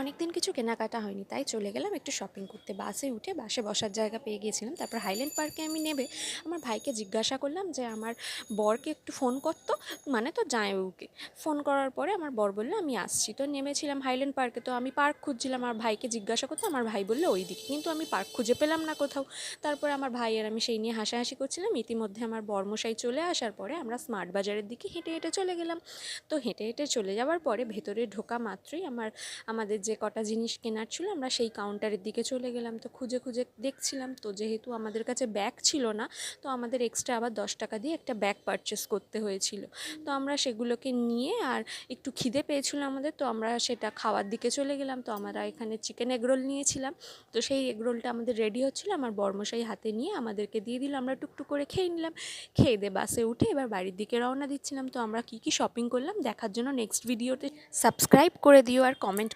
অনেক দিন কিছু কেনাকাটা হয়নি, তাই চলে গেলাম একটু শপিং করতে। বাসে উঠে বাসে বসার জায়গা পেয়ে গিয়েছিলাম তারপর হাইল্যান্ড পার্কে আমি নেবে। আমার ভাইকে জিজ্ঞাসা করলাম যে, আমার বরকে একটু ফোন করতো মানে তো জামাইবাবুকে ফোন করার পরে আমার বর বলল, আমি আসছি। তো নেমেছিলাম হাইল্যান্ড পার্কে তো আমি পার্ক খুঁজছিলাম, আমার ভাইকে জিজ্ঞাসা করতো, আমার ভাই বলল, ওই দিকে। কিন্তু আমি পার্ক খুঁজে পেলাম না কোথাও। তারপরে আমার ভাই আর আমি সেই নিয়ে হাসাহাসি করছিলাম। ইতিমধ্যে আমার বর্মশাই চলে আসার পরে আমরা স্মার্ট বাজারের দিকে হেঁটে হেঁটে চলে গেলাম। তো হেঁটে হেঁটে চলে যাওয়ার পরে ভেতরে ঢোকা মাত্রই আমার, আমাদের যে কটা জিনিস কেনার ছিল, আমরা সেই কাউন্টারের দিকে চলে গেলাম। তো খুঁজে খুঁজে দেখছিলাম, তো যেহেতু আমাদের কাছে ব্যাগ ছিল না, তো আমাদের এক্সট্রা আবার দশ টাকা দিয়ে একটা ব্যাগ পারচেস করতে হয়েছিল। তো আমরা সেগুলোকে নিয়ে আর একটু খিদে পেয়েছিল আমাদের, তো আমরা সেটা খাওয়ার দিকে চলে গেলাম। তো আমরা এখানে চিকেন এগরোল নিয়েছিলাম। তো সেই এগরোলটা আমাদের রেডি হচ্ছিল, আমার বর্মশাই হাতে নিয়ে আমাদেরকে দিয়ে দিল। আমরা টুকটুক করে খেয়ে নিলাম। খেয়ে দিয়ে বাসে উঠে এবার বাড়ির দিকে রওনা দিচ্ছিলাম। তো আমরা কী কী শপিং করলাম দেখার জন্য নেক্সট ভিডিওতে সাবস্ক্রাইব করে দিও আর কমেন্ট